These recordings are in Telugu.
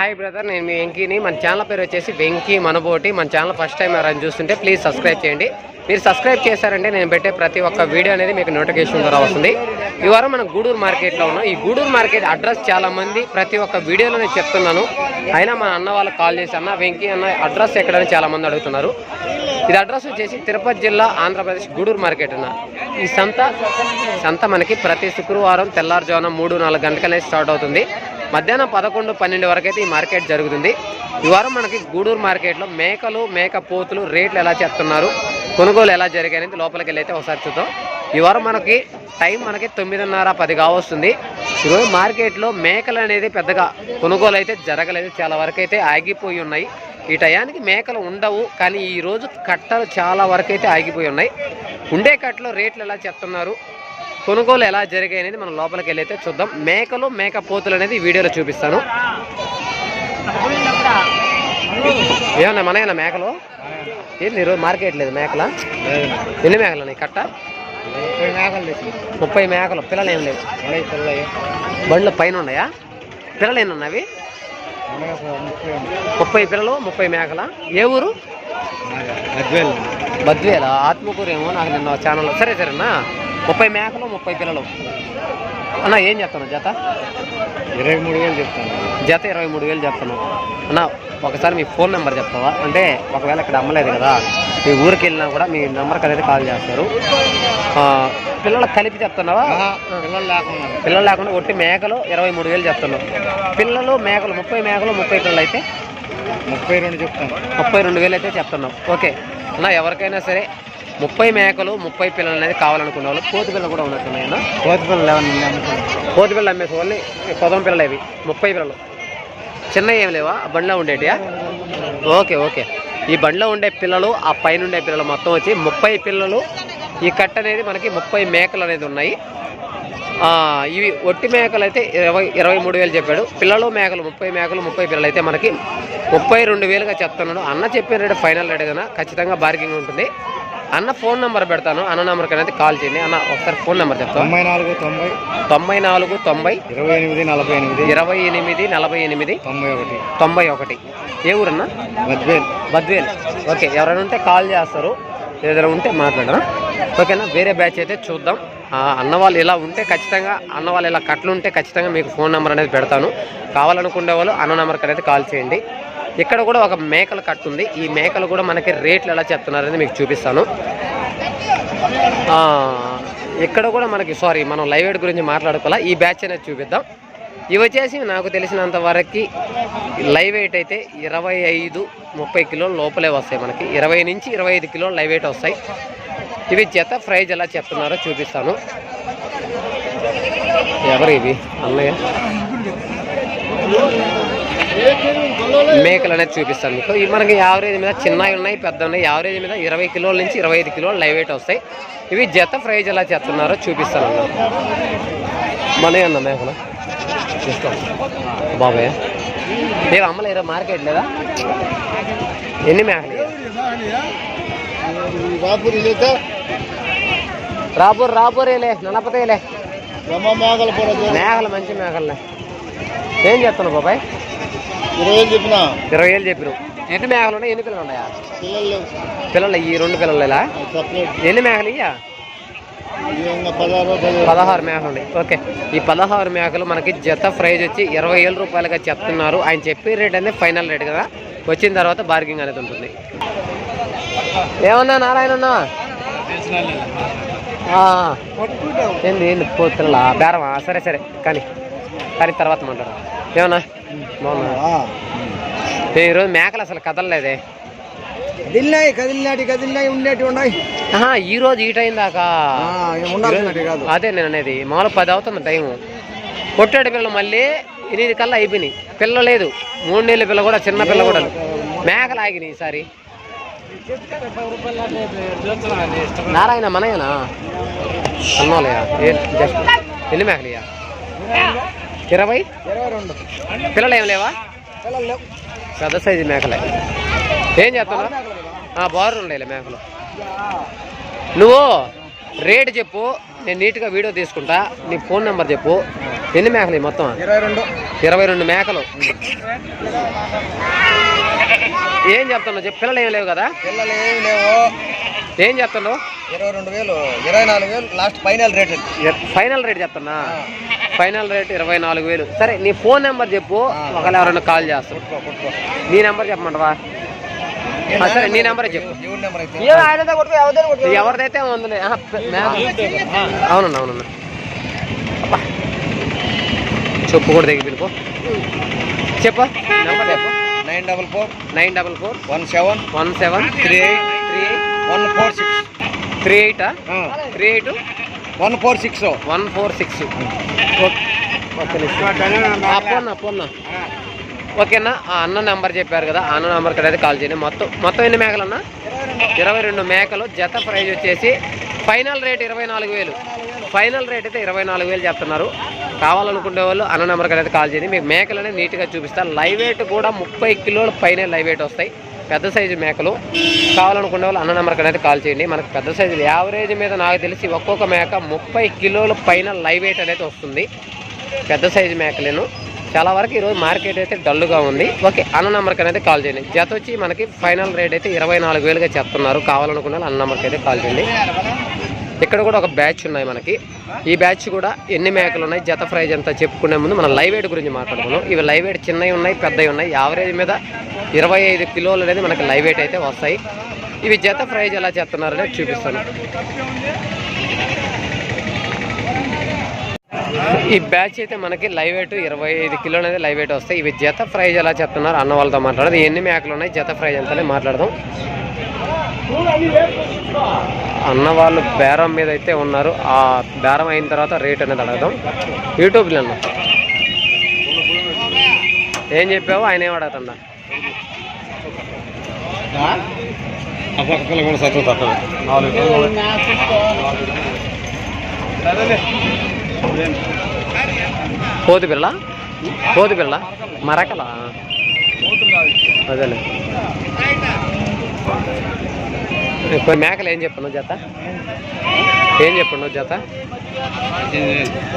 హాయ్ బ్రదర్ నేను మీ వెంకీని. మన ఛానల్ పేరు వచ్చేసి వెంకీ మనబోటి. మన ఛానల్ ఫస్ట్ టైం ఎవరైనా చూస్తుంటే ప్లీజ్ సబ్స్క్రైబ్ చేయండి. మీరు సబ్స్క్రైబ్ చేశారంటే నేను పెట్టే ప్రతి ఒక్క వీడియో అనేది మీకు నోటిఫికేషన్ ద్వారా వస్తుంది ఈ వారం మనం గూడూరు మార్కెట్లో ఉన్నాం. ఈ గూడూరు మార్కెట్ అడ్రస్ చాలామంది ప్రతి ఒక్క వీడియోలో నేను చెప్తున్నాను. అయినా మా అన్న వాళ్ళకి కాల్ చేసి అన్న వెంకీ అన్న అడ్రస్ ఎక్కడని చాలామంది అడుగుతున్నారు. ఇది అడ్రస్ వచ్చేసి తిరుపతి జిల్లా ఆంధ్రప్రదేశ్ గూడూరు మార్కెట్ అన్న. ఈ సంత సంత మనకి ప్రతి శుక్రవారం తెల్లారుజామున మూడు నాలుగు గంటలనే స్టార్ట్ అవుతుంది. మధ్యాహ్నం పదకొండు పన్నెండు వరకు అయితే ఈ మార్కెట్ జరుగుతుంది. ఈ వారం మనకి గూడూరు మార్కెట్లో మేకలు మేక పోతులు రేట్లు ఎలా చెప్తున్నారు కొనుగోలు ఎలా జరిగాయనేది లోపలికి వెళ్ళి అయితే ఒకసారి చూద్దాం. ఈ వారం మనకి టైం మనకి తొమ్మిదిన్నర పది కావస్తుంది. ఈరోజు మార్కెట్లో మేకలు అనేది పెద్దగా కొనుగోలు అయితే జరగలేదు. చాలా వరకు అయితే ఆగిపోయి ఉన్నాయి. ఈ టయానికి మేకలు ఉండవు కానీ ఈరోజు కట్టలు చాలా వరకు అయితే ఆగిపోయి ఉన్నాయి. ఉండే కట్టలో రేట్లు ఎలా చెప్తున్నారు కొనుగోలు ఎలా జరిగాయి అనేది మనం లోపలికి వెళ్ళి అయితే చూద్దాం. మేకలు మేక పోతులు అనేది వీడియోలో చూపిస్తాను. ఏమన్నా మనయేనా మేకలు? ఏంది ఈరోజు మార్కెట్ లేదు మేకల? ఎన్ని మేకలు ఉన్నాయి? కట్ట? ముప్పై మేకలు పిల్లలు ఏం లేవు. బండ్లు పైన ఉన్నాయా? పిల్లలు ఎన్ని ఉన్నవి ముప్పై పిల్లలు ముప్పై మేకల? ఏ ఊరు? బద్వేల? ఆత్మకూరు ఏమో నాకు నిన్న ఛానల్లో సరే సరేనా? ముప్పై మేకలు ముప్పై పిల్లలు. అన్న ఏం చెప్తాను జత? ఇరవై మూడు వేలు చెప్తాను. జత ఇరవై మూడు వేలు చెప్తాను అన్న ఒకసారి మీ ఫోన్ నెంబర్ చెప్తావా? అంటే ఒకవేళ ఇక్కడ అమ్మలేదు కదా మీ ఊరికి వెళ్ళినా కూడా మీ నెంబర్కి అనేది కాల్ చేస్తారు. ఆ, పిల్లలకు కలిపి చెప్తున్నావా? పిల్లలు లేకుండా. పిల్లలు లేకుండా ఒట్టి మేకలు ఇరవై మూడు వేలు చెప్తున్నావు. పిల్లలు మేకలు ముప్పై మేకలు ముప్పై పిల్లలు అయితే? ముప్పై రెండు చెప్తాను. ముప్పై రెండు వేలు అయితే చెప్తున్నావు. ఓకే. అన్న ఎవరికైనా సరే ముప్పై మేకలు ముప్పై పిల్లలు అనేది కావాలనుకునే వాళ్ళు కోతి పిల్లలు కూడా ఉన్నట్టున్నాయన్న కోతి పిల్లలు ఏమన్నా కోతి పిల్లలు అమ్మేసి ఓన్లీ పొదం పిల్లలు ఇవి ముప్పై పిల్లలు. చిన్న ఏం లేవా? ఆ బండిలో ఉండేటియా? Okay okay. ఈ బండిలో ఉండే పిల్లలు ఆ పైన ఉండే పిల్లలు మొత్తం వచ్చి ముప్పై పిల్లలు. ఈ కట్ట అనేది మనకి ముప్పై మేకలు అనేది ఉన్నాయి. ఇవి ఒట్టి మేకలు అయితే ఇరవై ఇరవై మూడు వేలు చెప్పాడు. పిల్లలు మేకలు ముప్పై మేకలు ముప్పై పిల్లలు అయితే మనకి ముప్పై రెండు వేలుగా చెప్తున్నాడు అన్న చెప్పిన రేటు ఫైనల్ రేట్ కదా ఖచ్చితంగా బార్గింగ్ ఉంటుంది. అన్న ఫోన్ నెంబర్ పెడతాను. అన్న నెంబర్కి అనేది కాల్ చేయండి. అన్న ఒకసారి ఫోన్ నెంబర్ చెప్తాను తొంభై నాలుగు తొంభై తొంభై నాలుగు తొంభై ఇరవై ఎనిమిది నలభై ఎనిమిది ఇరవై ఎనిమిది నలభై ఎనిమిది తొంభై ఒకటి. తొంభై ఒకటి. ఏ ఊరన్నా? మధ్వేల్ బద్వేల్. ఓకే ఎవరైనా ఉంటే కాల్ చేస్తారు. ఏదైనా ఉంటే మాట్లాడరా ఓకేనా? వేరే బ్యాచ్ అయితే చూద్దాం. అన్న వాళ్ళు ఇలా ఉంటే ఖచ్చితంగా అన్న వాళ్ళు ఇలా కట్లు ఉంటే ఖచ్చితంగా మీకు ఫోన్ నెంబర్ అనేది పెడతాను. కావాలనుకునే వాళ్ళు అన్న నెంబర్కి అనేది కాల్ చేయండి. ఇక్కడ కూడా ఒక మేకల కట్టు ఉంది. ఈ మేకలు కూడా మనకి రేట్లు ఎలా చెప్తున్నారని మీకు చూపిస్తాను. ఇక్కడ కూడా మనకి సారీ మనం లైవ్ ఎయిడ్ గురించి మాట్లాడుకోవాలా? ఈ బ్యాచ్ అనేది చూపిద్దాం. ఇవి వచ్చేసి నాకు తెలిసినంత వరకు లైవ్ వెయిట్ అయితే ఇరవై ఐదు ముప్పై కిలోల లోపలే వస్తాయి మనకి. ఇరవై నుంచి ఇరవై ఐదు కిలోలు లైవ్ వెయిట్ వస్తాయి. ఇవి జత ప్రైజ్ ఎలా చెప్తున్నారో చూపిస్తాను. ఎవరు ఇవి? అన్నయ్య? మేకలు అనేది చూపిస్తాను మీకు. ఇవి మనకి యావరేజ్ మీద చిన్నవి ఉన్నాయి పెద్ద ఉన్నాయి. యావరేజ్ మీద ఇరవై కిలోల నుంచి ఇరవై ఐదు కిలోలు లైవ్ వెయిట్ వస్తాయి. ఇవి జత ప్రైజ్ ఎలా చెప్తున్నారో చూపిస్తాను. అన్న మనే అన్న మేకలు చూస్తాం బాబాయ్. మేము అమ్మలేరా? మార్కెట్ లేదా? ఎన్ని మేకలు? రాపూర్ రాపూరేలే నలపతేలే మేకల మంచి మేకలే ఏం చెప్తున్నావు బాబాయ్? ఇరవై వేలు చెప్పిన? ఎన్ని మేకలు ఉన్నాయి? ఎన్ని పిల్లలు ఉన్నాయా? పిల్లలు పిల్లలు ఈ రెండు పిల్లలు ఇలా ఎన్ని మేకలు ఇయ్యా? పదహారు మేకలు ఉన్నాయి. ఓకే. ఈ పదహారు మేకలు మనకి జత ప్రైజ్ వచ్చి ఇరవై వేల రూపాయలుగా చెప్తున్నారు. ఆయన చెప్పే రేట్ అనేది ఫైనల్ రేట్ కదా. వచ్చిన తర్వాత బార్గింగ్ అనేది ఉంటుంది. ఏమన్నా నారాయణ ఏంది ఏంది? పోతులా బేరమా? సరే సరే. కానీ కానీ తర్వాత మాట్లాడు ఏమన్నా? బాగున్నా ఈరోజు మేకలు అసలు కదలలేదే. కదిలినాయి కదిలినాటి కదిలినాయి ఉండేటి ఉన్నాయి. ఈ రోజు ఈ టైం దాకా అదే నేను అనేది మామూలు పది అవుతుంది టైం కొట్టాడు పిల్లలు మళ్ళీ ఎనిమిది కల్లా అయిపోయినాయి. పిల్ల లేదు మూడు నెలల పిల్ల కూడా చిన్న పిల్ల కూడా. మేకలు ఆగినాయి ఈసారి. నారాయణ మనయనా అన్నోలయా ఎన్ని మేకలయ్యా? ఇరవై? పిల్లలు ఏం లేవా? పెద్ద సైజు మేకలే. ఏం చేస్తున్నావు? బారు ఉండేలే మేకలు. నువ్వు రేటు చెప్పు నేను నీట్గా వీడియో తీసుకుంటా నీ ఫోన్ నెంబర్ చెప్పు. ఎన్ని మేకలు మొత్తం? ఇరవై రెండు. ఇరవై రెండు మేకలు. ఏం చెప్తున్నావు చెప్పు పిల్లలు ఏం లేవు కదా? పిల్లలు ఏమి లేవు. ఏం చెప్తున్నావు? ఇరవై రెండు వేలు ఇరవై నాలుగు వేలు last final rate. Final rate చెప్తున్నా. ఫైనల్ రేట్ ఇరవై నాలుగు వేలు. సరే నీ ఫోన్ నెంబర్ చెప్పు ఒకవేళ ఎవరైనా కాల్ కొట్టుకో. నీ నెంబర్ చెప్పమంటావా? సరే నీ నెంబర్ చెప్పు. ఎవరిదైతే. అవునన్నా అవునన్నా. అబ్బా. చెప్పు కూడా దగ్గర పిలుపు చెప్పు. నెంబర్ చెప్పు. Nine double four. Nine double four. One seven. One seven. Three eight. Three eight. One four six. Three ఎయిటా? Three eight? One four six. One four six. పోన్నా పోన్నా. ఓకేనా? ఆ అన్న నెంబర్ చెప్పారు కదా అన్న నెంబర్కి అయితే కాల్ చేయండి. మొత్తం మొత్తం ఎన్ని మేకలు అన్న ఇరవై రెండు మేకలు. జత ప్రైజ్ వచ్చేసి ఫైనల్ రేట్ ఇరవై నాలుగు వేలు. ఫైనల్ రేట్ అయితే ఇరవై నాలుగు వేలు చెప్తున్నారు. కావాలనుకునే వాళ్ళు అన్న నెంబర్కి అయితే కాల్ చేయండి. మీకు మేకలు అనేది నీట్గా చూపిస్తారు లైవ్ వెయిట్ కూడా ముప్పై కిలోల పైనే లైవ్ వెయిట్ వస్తాయి. పెద్ద సైజు మేకలు. కావాలనుకునే వాళ్ళు అన్న నెంబర్కి అయితే కాల్ చేయండి. మనకు పెద్ద సైజు యావరేజ్ మీద నాకు తెలిసి ఒక్కొక్క మేక ముప్పై కిలోల పైన లైవ్ వెయిట్ అనేది వస్తుంది. పెద్ద సైజు మేకలేను. చాలా వరకు ఈరోజు మార్కెట్ అయితే డల్గా ఉంది. ఓకే అన్న నెంబర్కి అయితే కాల్ చేయండి. జత వచ్చి మనకి ఫైనల్ రేట్ అయితే ఇరవై నాలుగు వేలుగా చెప్తున్నారు. కావాలనుకున్న వాళ్ళు అన్న నెంబర్కి అయితే కాల్ చేయండి. ఇక్కడ కూడా ఒక బ్యాచ్ ఉన్నాయి మనకి. ఈ బ్యాచ్ కూడా ఎన్ని మేకలు ఉన్నాయి జత ప్రైజ్ ఎంత చెప్పుకునే ముందు మనం లైవ్ వెయిట్ గురించి మాట్లాడుకున్నాం ఇవి లైవ్ ఎయిట్ చిన్నవి ఉన్నాయి పెద్దవి ఉన్నాయి. యావరేజ్ మీద ఇరవై ఐదు కిలోలు అనేది మనకి లైవ్ ఎయిట్ అయితే వస్తాయి. ఇవి జత ప్రైజ్ ఎలా చెప్తున్నారనేది చూపిస్తాను. ఈ బ్యాచ్ అయితే మనకి లైవ్ వెయిట్ ఇరవై ఐదు కిలోలు అనేది లైవ్ వెయిట్ వస్తాయి. ఇవి జత ప్రైజ్ ఎలా చెప్తున్నారు అన్న వాళ్ళతో మాట్లాడదు. ఎన్ని మేకలు ఉన్నాయి జత ప్రైజ్ ఎంతనే మాట్లాడదాం. అన్న వాళ్ళు బేరం మీద అయితే ఉన్నారు. ఆ బేరం అయిన తర్వాత రేట్ అనేది అడగదాం. యూట్యూబ్లో అన్న ఏం చెప్పావు? ఆయన ఏం అడగతుందా కోతి పిల్ల? కోతి పిల్ల? మరకలా? అదేలే. మేకలు ఏం చెప్పను జత? ఏం చెప్పండు జత?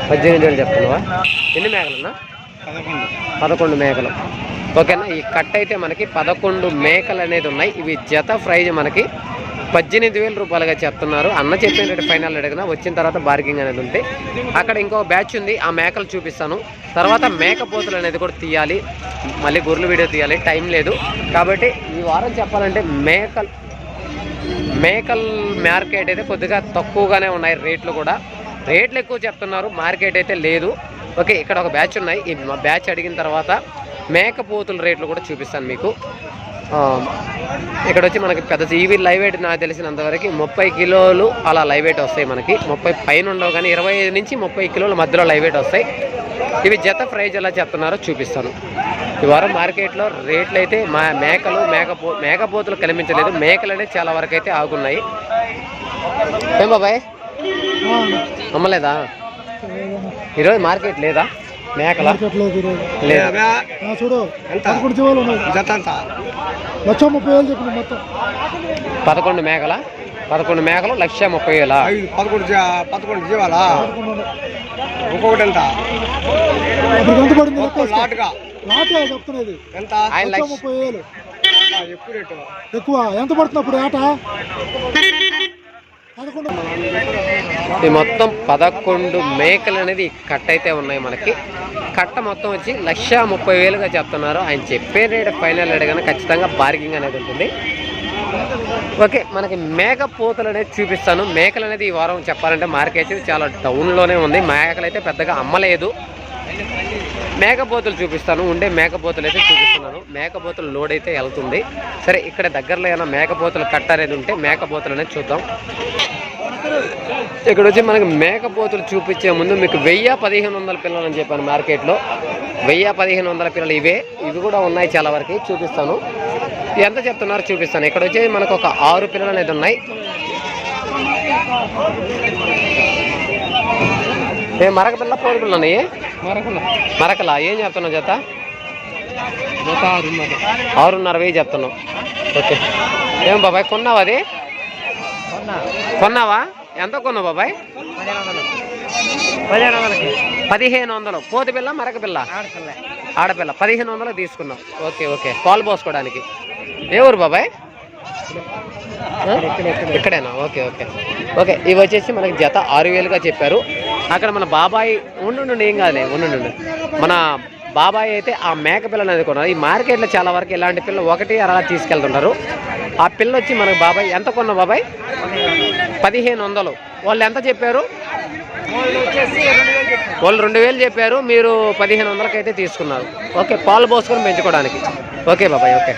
పద్దెనిమిది వేలు చెప్తున్నావా ఎన్ని మేకలన్నా? పదకొండు మేకలు. ఓకేనా? ఈ కట్ అయితే మనకి పదకొండు మేకలు అనేది ఉన్నాయి. ఇవి జత ప్రైజ్ మనకి పద్దెనిమిది వేల రూపాయలుగా చెప్తున్నారు. అన్న చెప్పిన రేటు ఫైనల్ అడిగినా వచ్చిన తర్వాత బార్గింగ్ అనేది ఉంది. అక్కడ ఇంకో బ్యాచ్ ఉంది. ఆ మేకలు చూపిస్తాను. తర్వాత మేకపోతులు అనేది కూడా తీయాలి. మళ్ళీ గొర్రెలు వీడియో తీయాలి. టైం లేదు. కాబట్టి ఈ వారం చెప్పాలంటే మేకలు మేకల్ మార్కెట్ అయితే కొద్దిగా తక్కువగానే ఉన్నాయి రేట్లు కూడా. రేట్లు ఎక్కువ చెప్తున్నారు మార్కెట్ అయితే లేదు. ఓకే ఇక్కడ ఒక బ్యాచ్ ఉన్నాయి. ఈ బ్యాచ్ అడిగిన తర్వాత మేకపోతుల రేట్లు కూడా చూపిస్తాను మీకు. ఇక్కడ వచ్చి మనకి పెద్ద ఇవి లైవ్ వెయిట్ నాకు తెలిసినంతవరకు ముప్పై కిలోలు అలా లైవ్ వెయిట్ వస్తాయి మనకి. ముప్పై పైన ఉండవు కానీ ఇరవై నుంచి ముప్పై కిలోల మధ్యలో లైవ్ వెయిట్ వస్తాయి. ఇవి జత ప్రైజ్ ఎలా చెప్తున్నారో చూపిస్తాను. ఈ వారం మార్కెట్లో రేట్లు అయితే మా మేకలు మేకపో మేకపోతులు కనిపించలేదు. మేకలు అనేది చాలా వరకు అయితే ఆగున్నాయి. ఏం బాబాయ్? అమ్మలేదా? ఈరోజు మార్కెట్ లేదా? మేకల? పదకొండు మేకల? పదకొండు మేకలు లక్ష ముప్పై వేల? పదకొండు పదకొండు జీవాలా. ఒక్కొక్కటి ఎంత? చెప్తున్నది. ఎంత? ముప్పై వేలు. ఎక్కువ. ఎంత పడుతుంది అప్పుడు ఈ మొత్తం పదకొండు మేకలు అనేది ఈ కట్ట అయితే ఉన్నాయి మనకి. కట్ట మొత్తం వచ్చి లక్ష ముప్పై వేలుగా చెప్తున్నారు. ఆయన చెప్పే రేట్ ఫైనల్ రేట్ కానీ ఖచ్చితంగా బార్గింగ్ అనేది ఉంటుంది. ఓకే మనకి మేక పోతలు అనేది చూపిస్తాను. మేకలు అనేది ఈ వారం చెప్పాలంటే మార్కెట్ చాలా డౌన్లోనే ఉంది. మేకలు అయితే పెద్దగా అమ్మలేదు. మేకపోతులు చూపిస్తాను ఉండే మేకపోతులు అయితే చూపిస్తున్నాను. మేకపోతులు లోడ్ అయితే వెళ్తుంది. సరే ఇక్కడ దగ్గరలో ఏమైనా మేకపోతులు కట్ట అనేది ఉంటే మేకపోతులు అనేది చూద్దాం. ఇక్కడ వచ్చి మనకి మేకపోతులు చూపించే ముందు మీకు వెయ్యి పదిహేను వందల పిల్లలు అని చెప్పాను మార్కెట్లో. వెయ్యి పదిహేను వందల పిల్లలు ఇవే. ఇవి కూడా ఉన్నాయి చాలా వరకు చూపిస్తాను. ఎంత చెప్తున్నారు చూపిస్తాను. ఇక్కడ వచ్చి మనకు ఒక ఆరు పిల్లలు అనేది ఉన్నాయి. ఏ మరక పిల్ల పోరు పిల్లలు ఉన్నాయి? మరకలా. ఏం చెప్తున్నావు జత? ఆరున్నర. వెయ్యి చెప్తున్నావు. ఓకే. ఏం బాబాయ్ కొన్నావా అది? కొన్నావా? ఎంత కొన్నావు బాబాయ్? పదిహేను వందలు. పోతి పిల్ల మరక పిల్ల? ఆడపిల్ల. పదిహేను వందలు తీసుకున్నాం ఓకే ఓకే. పాలు పోసుకోవడానికి. ఏ ఊరు బాబాయ్? ఇక్కడేనా? Okay okay. ఓకే ఇవి వచ్చేసి మనకి జత ఆరు వేలుగా చెప్పారు. అక్కడ మన బాబాయ్ ఉండు ఏం కాదులే ఉండు మన బాబాయ్ అయితే ఆ మేక పిల్ల అనేది కొన్నారు. ఈ మార్కెట్లో చాలా వరకు ఇలాంటి పిల్ల ఒకటి అలా తీసుకెళ్తుంటారు. ఆ పిల్ల వచ్చి మనకి బాబాయ్ ఎంత కొన్నా బాబాయ్? పదిహేను వందలు. వాళ్ళు ఎంత చెప్పారు? వాళ్ళు రెండు వేలు చెప్పారు. మీరు పదిహేను వందలకి అయితే తీసుకున్నారు. ఓకే పాలు పోసుకొని పెంచుకోవడానికి. ఓకే బాబాయ్ ఓకే.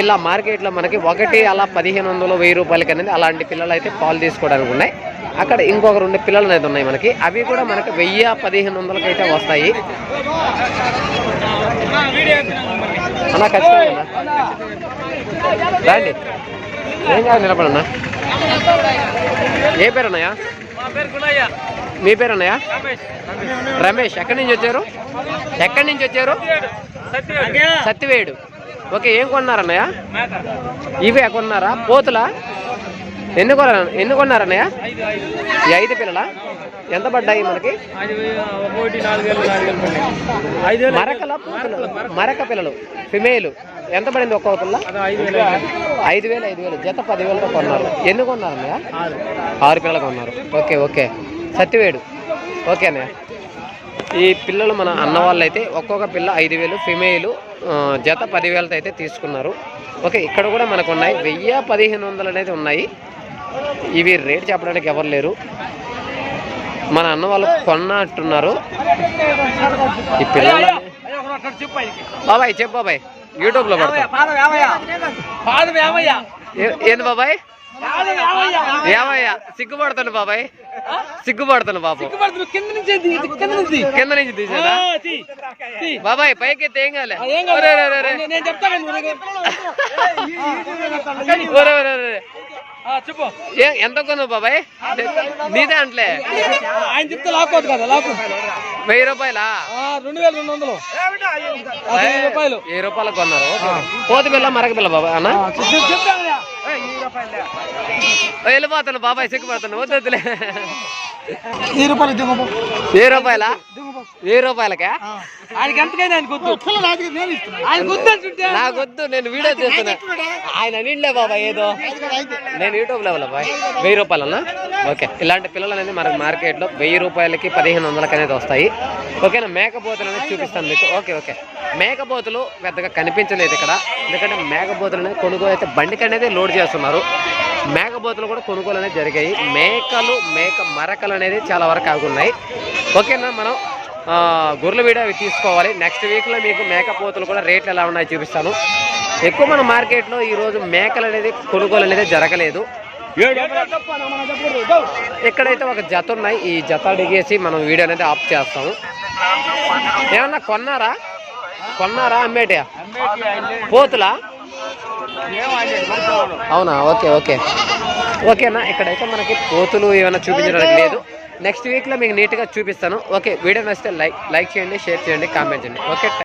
ఇలా మార్కెట్లో మనకి ఒకటి అలా పదిహేను వందలు వెయ్యి రూపాయలకి అనేది అలాంటి పిల్లలు అయితే పాలు తీసుకోవడానికి ఉన్నాయి. అక్కడ ఇంకొక రెండు పిల్లలు అనేది ఉన్నాయి మనకి. అవి కూడా మనకి వెయ్యి పదిహేను వందలకి అయితే వస్తాయి. అన్నా ఖచ్చితంగా. రండి. ఏం కాదు నిలబడన్నా. ఏ పేరు అన్నయ్య? మీ పేరు అన్నయ్య? రమేష్. ఎక్కడి నుంచి వచ్చారు? ఎక్కడి నుంచి వచ్చారు? సత్తివేడు ఓకే ఏం కొన్నారన్నయ్య ఇవే కొన్నారా? పోతులా? ఎన్ని కొన్నారు ఎన్ని కొన్నారన్నయ్య ఈ ఐదు పిల్లల? ఎంత పడ్డాయి మనకి? మరకల పూతులు మరక పిల్లలు ఫిమేలు ఎంత పడింది ఒక్కొక్క పిల్ల? ఐదు వేలు ఐదు వేలు. జత పదివేలతో కొన్నారు. ఎన్ని కొన్నారు అన్నయ్య? ఆరు. పిల్లలు కొన్నారు. Okay okay. సత్తివేడు ఓకే అన్నయ్య. ఈ పిల్లలు మన అన్న వాళ్ళు అయితే ఒక్కొక్క పిల్ల ఐదు వేలు ఫిమేలు జత పదివేలతో అయితే తీసుకున్నారు. ఓకే ఇక్కడ కూడా మనకు ఉన్నాయి వెయ్యి పదిహేను వందలు అనేది ఉన్నాయి. ఇవి రేట్ చెప్పడానికి ఎవరు లేరు. మన అన్న వాళ్ళు కొన్నట్టున్నారు. ఈ పిల్లలు బాబాయ్ చెప్పు బాబాయ్. యూట్యూబ్లో పడతా. ఏ- ఏంది బాబాయ్? ఏమయ్యా సిగ్గుపడతాను బాబాయ్. సిగ్గుపడతాను బాబు. కింద నుంచి తీసేదా? బాబాయ్ పైకి ఎత్తే ఏం కాలే. చెప్పు. ఎంత కొన్నావు బాబాయ్? నీదే అంట్లే. ఆయన చెప్తే లాక్కోదు కదా లాక్కు. వెయ్యి రూపాయలా? రెండు వేల రెండు వందలు. వెయ్యి రూపాయలు. వెయ్యి రూపాయలు కొన్నారు. పోతు పిల్ల మరక పిల్ల బాబాయ్ అన్న? వెళ్ళిపోతాను బాబాయ్ సిగ్గుపడతాను వద్దులే వెయ్యి రూపాయలు దిగబో వెయ్యి రూపాయలా? వెయ్యి రూపాయలకా? ఆయనకి ఎంతకైనా ఆయన గుర్తు నాకు వద్దు నేను వీడియో చేస్తున్నా. ఆయన నిండే బాబాయ్ ఏదో. నేను యూట్యూబ్ లెవెల్ బాయ్. వెయ్యి రూపాయలన్నా? ఓకే ఇలాంటి పిల్లలు అనేది మనకి మార్కెట్లో వెయ్యి రూపాయలకి పదిహేను వందలకి అనేది వస్తాయి. ఓకేనా మేకపోతులు అనేది చూపిస్తాను మీకు. Okay okay. మేకపోతులు పెద్దగా కనిపించలేదు ఇక్కడ. ఎందుకంటే మేకపోతులు అనేది కొనుగోలు అయితే బండికి అనేది లోడ్ చేస్తున్నారు. మేకపోతులు కూడా కొనుగోలు అనేది జరిగాయి. మేకలు మేక మరకలు అనేది చాలా వరకు ఆగున్నాయి. ఓకేనా మనం గొర్రెల వీడియో అవి తీసుకోవాలి. నెక్స్ట్ వీక్లో మీకు మేకపోతులు కూడా రేట్లు ఎలా ఉన్నాయో చూపిస్తాను. ఎక్కువ మన మార్కెట్లో ఈరోజు మేకలు అనేది కొనుగోలు అనేది జరగలేదు. ఇక్కడైతే ఒక జత ఉన్నాయి. ఈ జత అడిగేసి మనం వీడియో అనేది ఆఫ్ చేస్తాము. ఏమన్నా కొన్నారా? కొన్నారా? అమ్మేటియా? పోతులా? అవునా? Okay okay. ఓకేనా? ఇక్కడైతే మనకి పోతులు ఏమైనా చూపించడానికి లేదు. నెక్స్ట్ వీక్లో మీకు నీట్గా చూపిస్తాను. ఓకే వీడియో నచ్చితే లైక్ లైక్ చేయండి షేర్ చేయండి కామెంట్ చేయండి. ఓకే